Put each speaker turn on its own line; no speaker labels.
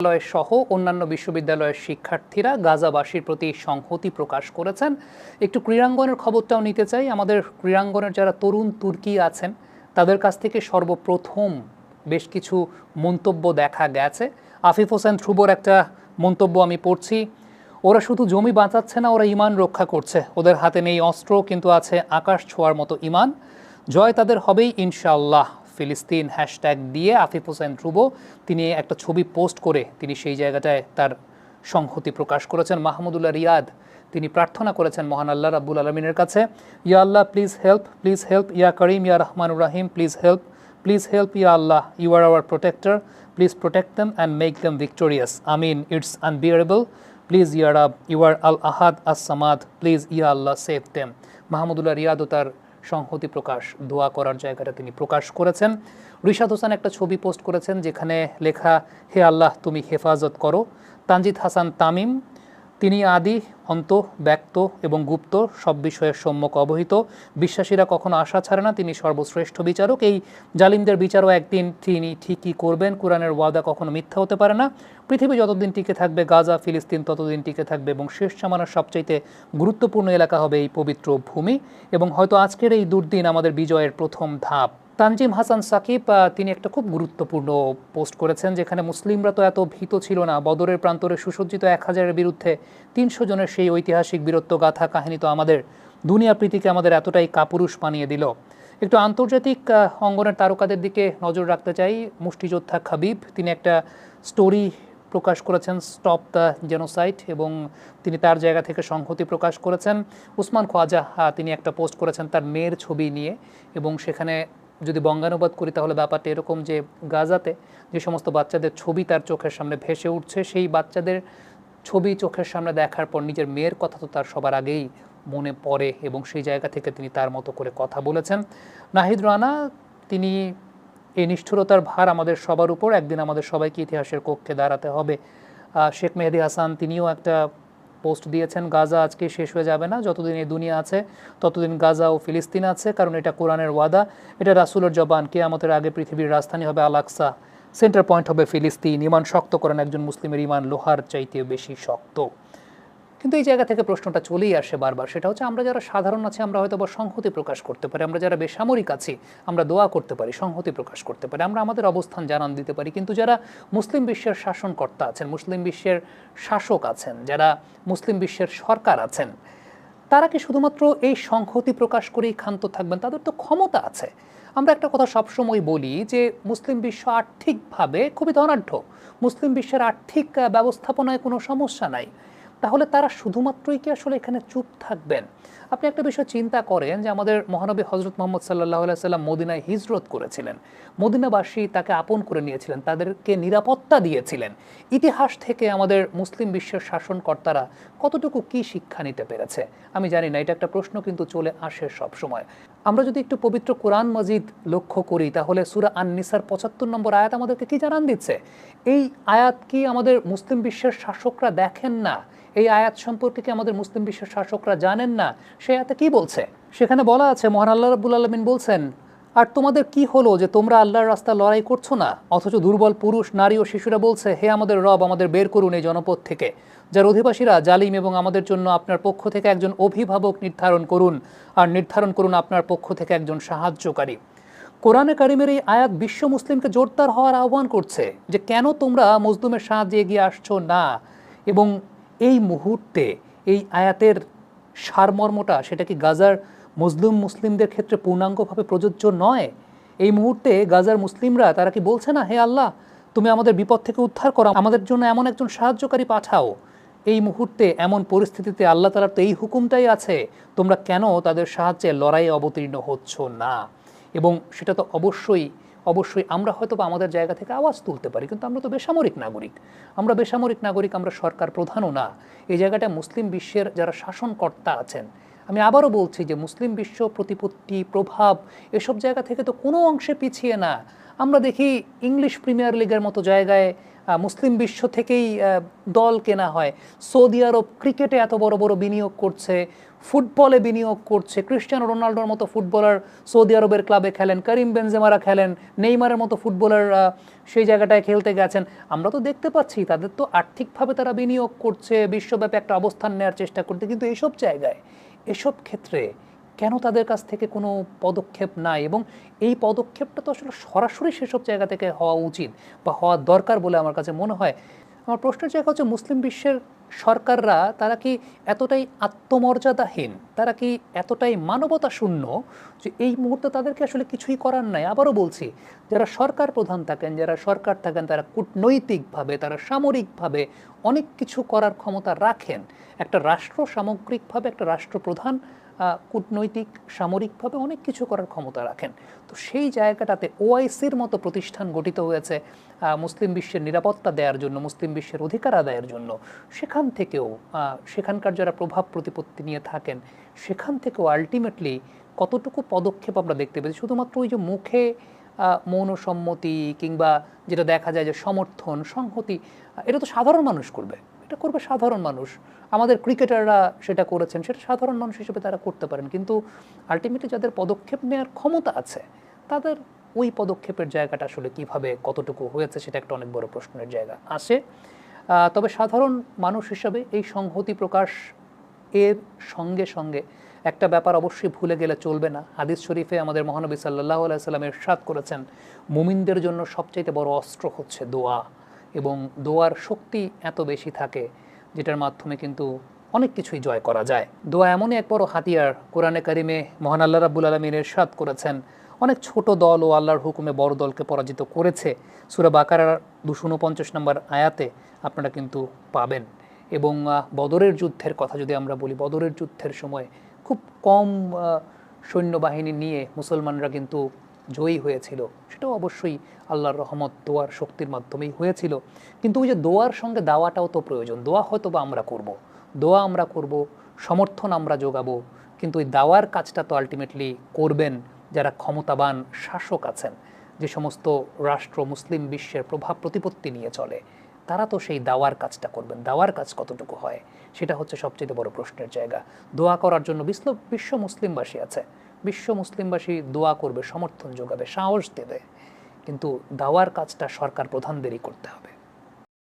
বিশ্ববিদ্যালয় সহ অন্যান্য বিশ্ববিদ্যালয়ের শিক্ষার্থীরা গাজাবাসীর প্রতি সংহতি প্রকাশ করেছেন। একটু ক্রীড়াঙ্গনের খবরটাও নিতে চাই। আমাদের ক্রীড়াঙ্গনের যারা তরুণ তুর্কি আছেন, তাদের কাছ থেকে সর্বপ্রথম বেশ কিছু মন্তব্য দেখা গেছে। আফিফ হোসেন ধ্রুবর একটা মন্তব্য আমি পড়ছি, ওরা শুধু জমি বাঁচাচ্ছে না, ওরা ইমান রক্ষা করছে। ওদের হাতে নেই অস্ত্র, কিন্তু আছে আকাশ ছোঁয়ার মতো ইমান। জয় তাদের হবেই ইনশাআল্লাহ। ফিলিস্তিন হ্যাশট্যাগ দিয়ে আফিফ হোসেন ধ্রুব তিনি একটা ছবি পোস্ট করে তিনি সেই জায়গাটায় তার সংহতি প্রকাশ করেছেন। মাহমুদুল্লাহ রিয়াদ তিনি প্রার্থনা করেছেন মহান আল্লাহ রাব্বুল আলমিনের কাছে। ইয়া Allah please help please help ইয়া করিম, ইয়া রহমানুর রাহিম please help please help yeah Allah you are our protector please protect them and make them victorious I mean it's unbearable please ইয়া রাব ইউ আর আল আহাদ আস সামাদ প্লিজ ইয়া আল্লাহ সেভ দেম মাহমুদুল্লাহ রিয়াদও তার সংহতি প্রকাশ, দোয়া করার জায়গাটা তিনি প্রকাশ করেছেন। রিশাদ হোসেন একটা ছবি পোস্ট করেছেন যেখানে লেখা, হে আল্লাহ, তুমি হেফাজত করো। তানজিদ হাসান তামিম তিনি আদি, অন্ত, ব্যক্ত এবং গুপ্ত সব বিষয়ের সম্মুখ অবহিত। বিশ্বাসীরা কখনো আশা ছাড়ে না, তিনি সর্বশ্রেষ্ঠ বিচারক। এই জালিমদের বিচারও একদিন তিনি ঠিকই করবেন। কোরআনের ওয়াদা কখনো মিথ্যা হতে পারে না। পৃথিবী যতদিন টিকে থাকবে, গাজা, ফিলিস্তিন ততদিন টিকে থাকবে এবং শেষ জামানার সবচাইতে গুরুত্বপূর্ণ এলাকা হবে এই পবিত্র ভূমি। এবং হয়তো আজকের এই দুর্দিন আমাদের বিজয়ের প্রথম ধাপ। তানজিম হাসান সাকিব তিনি একটা খুব গুরুত্বপূর্ণ পোস্ট করেছেন যেখানে মুসলিমরা তো এত ভীত ছিল না। বদরের প্রান্তরে সুসজ্জিত এক হাজারের বিরুদ্ধে তিনশো জনের সেই ঐতিহাসিক বীরত্ব গাথা কাহিনী তো আমাদের দুনিয়া প্রীতিকে আমাদের এতটাই কাপুরুষ বানিয়ে দিল। একটু আন্তর্জাতিক অঙ্গনের তারকাদের দিকে নজর রাখতে চাই। মুষ্টিযোদ্ধা খাবিব, তিনি একটা স্টোরি প্রকাশ করেছেন, স্টপ দ্য জেনোসাইট এবং তিনি তার জায়গা থেকে সংহতি প্রকাশ করেছেন। উসমান খোয়াজা তিনি একটা পোস্ট করেছেন তার মেয়ের ছবি নিয়ে, এবং সেখানে যদি বঙ্গানুবাদ করি, তাহলে ব্যাপারটা এরকম যে গাজাতে যে সমস্ত বাচ্চাদের ছবি তার চোখের সামনে ভেসে উঠছে, সেই বাচ্চাদের ছবি চোখের সামনে দেখার পর নিজের মেয়ের কথা তো তার সবার আগেই মনে পড়ে এবং সেই জায়গা থেকে তিনি তার মতো করে কথা বলেছেন। নাহিদ রানা, তিনি এই নিষ্ঠুরতার ভার আমাদের সবার উপর, একদিন আমাদের সবাইকে ইতিহাসের কক্ষে দাঁড়াতে হবে। শেখ মেহেদি হাসান, তিনিও একটা পোস্ট দিয়েছেন, গাজা আজকে শেষ হয়ে যাবে না, যতদিন এই দুনিয়া আছে, ততদিন গাজা ও ফিলিস্তিন আছে, কারণ এটা কোরআনের ওয়াদা। এটা রাসুলের জবান, কেয়ামতের আগে পৃথিবীর রাজধানী হবে আলাক্সা সেন্টার পয়েন্ট হবে ফিলিস্তিন। ইমান শক্ত করেন একজন মুসলিমের ইমান লোহার চাইতে বেশি শক্ত। কিন্তু এই জায়গা থেকে প্রশ্নটা চলেই আসে বারবার। সেটা হচ্ছে আমরা যারা সাধারণ আছি, আমরা হয়তো বা সংহতি প্রকাশ করতে পারি। আমরা যারা বেসামরিক আছি, আমরা দোয়া করতে পারি, সংহতি প্রকাশ করতে পারি। আমরা আমাদের অবস্থান জানান দিতে পারি। কিন্তু যারা মুসলিম বিশ্বের শাসনকর্তা আছেন, মুসলিম বিশ্বের শাসক আছেন, যারা মুসলিম বিশ্বের সরকার আছেন, তারা কি শুধুমাত্র এই সংহতি প্রকাশ করেই ক্ষান্ত থাকবেন? তাদের তো ক্ষমতা আছে। আমরা একটা কথা সবসময় বলি যে, মুসলিম বিশ্ব আর্থিকভাবে খুবই ধনাঢ্য। মুসলিম বিশ্বের আর্থিক ব্যবস্থাপনায় কোনো সমস্যা নাই। তাহলে তারা শুধুমাত্রই কি আসলে এখানে চুপ থাকবেন? আপনি একটা বিষয় চিন্তা করেন যে আমাদের মহানবী হজরত মোহাম্মদ সাল্লাহ সাল্লাম মদিনায় হিজরত করেছিলেন। মদিনাবাসী তাকে আপন করে নিয়েছিলেন, তাদেরকে নিরাপত্তা দিয়েছিলেন। ইতিহাস থেকে আমাদের মুসলিম বিশ্বের শাসনকর্তারা কতটুকু কি শিক্ষা নিতে পেরেছে? আমি জানি না, এটা একটা প্রশ্ন কিন্তু চলে আসে সব সময় আমরা যদি একটু পবিত্র কোরআন মজিদ লক্ষ্য করি, তাহলে সুরা আন নিসার পঁচাত্তর নম্বর আয়াত আমাদেরকে কি জানান দিচ্ছে? এই আয়াত কি আমাদের মুসলিম বিশ্বের শাসকরা দেখেন না? এই আয়াত সম্পর্কে কি আমাদের মুসলিম বিশ্বের শাসকরা জানেন না? সে আয়াতে কি বলছে? সেখানে বলা আছে, মহান আল্লাহ রাবুল আলমিন বলছেন আর তোমাদের কি হলো যে তোমরা আল্লাহর রাস্তা লড়াই করছ না? অথচ দুর্বল পুরুষ, নারী ও শিশুরা বলছে, হে আমাদের রব, আমাদের বের করুন এই জনপদ থেকে। যার অধিবাসীরা জালিম এবং আমাদের জন্য আপনার পক্ষ থেকে একজন অভিভাবক নির্ধারণ করুন, আর নির্ধারণ করুন আপনার পক্ষ থেকে একজন সাহায্যকারী। কোরআনে কারিমের এই আয়াত বিশ্ব মুসলিমকে জোরদার হওয়ার আহ্বান করছে যে কেন তোমরা মজলুমের সাহায্যে এগিয়ে আসছো না? এবং এই মুহূর্তে এই আয়াতের সারমর্মটা, সেটা কি গাজার মুসলিম মুসলিমদের ক্ষেত্রে পূর্ণাঙ্গভাবে প্রযোজ্য নয়। এই মুহূর্তে গাজার মুসলিমরা, তারা কি বলছে না, হে আল্লাহ, তুমি আমাদের বিপদ থেকে উদ্ধার করো, আমাদের জন্য এমন একজন সাহায্যকারী পাঠাও এই মুহূর্তে এমন পরিস্থিতিতে আল্লাহ তালার তো এই হুকুমটাই আছে, তোমরা কেন তাদের সাহায্যে লড়াইয়ে অবতীর্ণ হচ্ছ না? এবং সেটা তো অবশ্যই অবশ্যই আমরা হয়তো বা আমাদের জায়গা থেকে আওয়াজ তুলতে পারি, কিন্তু আমরা তো বেসামরিক নাগরিক। আমরা বেসামরিক নাগরিক, আমরা সরকার প্রধানও না। এই জায়গাটা মুসলিম বিশ্বের যারা শাসনকর্তা আছেন আমি আবারও বলছি যে মুসলিম বিশ্ব প্রতিপত্তি, প্রভাব এসব জায়গা থেকে তো কোনো অংশে পিছিয়ে না। আমরা দেখি ইংলিশ প্রিমিয়ার লিগের মতো জায়গায় মুসলিম বিশ্ব থেকেই দল কেনা হয়। সৌদি আরব ক্রিকেটে এত বড় বড় বিনিয়োগ করছে, ফুটবলে বিনিয়োগ করছে ক্রিস্টিয়ানো রোনাল্ডোর মতো ফুটবলার সৌদি আরবের ক্লাবে খেলেন, করিম বেনজেমারা খেলেন, নেইমারের মতো ফুটবলার সেই জায়গাটায় খেলতে গেছেন। আমরা তো দেখতে পাচ্ছি, তাদের তো আর্থিকভাবে তারা বিনিয়োগ করছে, বিশ্বব্যাপী একটা অবস্থান নেওয়ার চেষ্টা করতে কিন্তু এসব জায়গায় এসব ক্ষেত্রে কেন তাদের কাছ থেকে কোনো পদক্ষেপ নাই? এবং এই পদক্ষেপটা তো আসলে সরাসরি সেসব জায়গা থেকে হওয়া উচিত বা হওয়া দরকার বলে আমার কাছে মনে হয়। আমার প্রশ্নের জায়গা হচ্ছে, মুসলিম বিশ্বের সরকাররা তারা কি এতটাই আত্মমর্যাদাহীন? তারা কি এতটাই মানবতা শূন্য যে এই মুহূর্তে তাদেরকে আসলে কিছুই করার নাই? আবারও বলছি, যারা সরকার প্রধান থাকেন, যারা সরকার থাকেন, তারা কূটনৈতিকভাবে, তারা সামরিকভাবে অনেক কিছু করার ক্ষমতা রাখেন। একটা রাষ্ট্র সামগ্রিকভাবে একটা রাষ্ট্রপ্রধান কূটনৈতিক, সামরিকভাবে অনেক কিছু করার ক্ষমতা রাখেন। তো সেই জায়গাটাতে ওআইসির মতো প্রতিষ্ঠান গঠিত হয়েছে মুসলিম বিশ্বের নিরাপত্তা দেওয়ার জন্য, মুসলিম বিশ্বের অধিকার আদায়ের জন্য। সেখান থেকেও সেখানকার যারা প্রভাব প্রতিপত্তি নিয়ে থাকেন, সেখান থেকেও আলটিমেটলি কতটুকু পদক্ষেপ আমরা দেখতে পেয়েছি? শুধুমাত্র ওই যে মুখে মৌন সম্মতি কিংবা যেটা দেখা যায় যে সমর্থন, সংহতি এটা তো সাধারণ মানুষ করবে। এটা করবে সাধারণ মানুষ। আমাদের ক্রিকেটাররা সেটা করেছেন, সেটা সাধারণ মানুষ হিসেবে তারা করতে পারেন। কিন্তু আলটিমেটলি যাদের পদক্ষেপ নেওয়ার ক্ষমতা আছে, তাদের ওই পদক্ষেপের জায়গাটা আসলে কীভাবে কতটুকু হয়েছে সেটা একটা অনেক বড় প্রশ্নের জায়গা আসে তবে সাধারণ মানুষ হিসাবে এই সংহতি প্রকাশ এর সঙ্গে সঙ্গে একটা ব্যাপার অবশ্যই ভুলে গেলে চলবে না। হাদিস শরীফে আমাদের মহানবী সাল্লাহ আলাইসাল্লাম এরশাদ করেছেন, মুমিনদের জন্য সবচাইতে বড় অস্ত্র হচ্ছে দোয়া। এবং দোয়ার শক্তি এত বেশি থাকে, যেটার মাধ্যমে কিন্তু অনেক কিছুই জয় করা যায়। দোয়া এমনই এক বড় হাতিয়ার কোরআনে কারিমে মহান আল্লাহ রাব্বুল আলমীর এরশাদ করেছেন, অনেক ছোট দল ও আল্লাহর হুকুমে বড় দলকে পরাজিত করেছে। সুরা বাকারার দুশো উনপঞ্চাশ নম্বর আয়াতে আপনারা কিন্তু পাবেন। এবং বদরের যুদ্ধের কথা যদি আমরা বলি, বদরের যুদ্ধের সময় খুব কম সৈন্যবাহিনী নিয়ে মুসলমানরা কিন্তু জয়ী হয়েছিল। সেটাও অবশ্যই আল্লাহর রহমত দোয়ার শক্তির মাধ্যমেই হয়েছিল। কিন্তু ওই যে দোয়ার সঙ্গে দাওয়াটাও তো প্রয়োজন। দোয়া হয়তো বা আমরা করব। দোয়া আমরা করব, সমর্থন আমরা যোগাবো, কিন্তু ওই দাওয়ার কাজটা তো আলটিমেটলি করবেন যারা ক্ষমতাবান শাসক আছেন। যে সমস্ত রাষ্ট্র, মুসলিম বিশ্বের প্রভাব প্রতিপত্তি নিয়ে চলে, তারা তো সেই দাওয়ার কাজটা করবেন। দাওয়ার কাজ কতটুকু হয়? সেটা হচ্ছে সবচেয়ে বড় প্রশ্নের জায়গা। দোয়া করার জন্য বিশ্ব বিশ্ব মুসলিমবাসী আছে। বিশ্ব মুসলিমবাসী দোয়া করবে, সমর্থন যোগাবে, সাহস দেবে। কিন্তু দাওয়ার কাজটা সরকার প্রধানদেরই করতে হবে।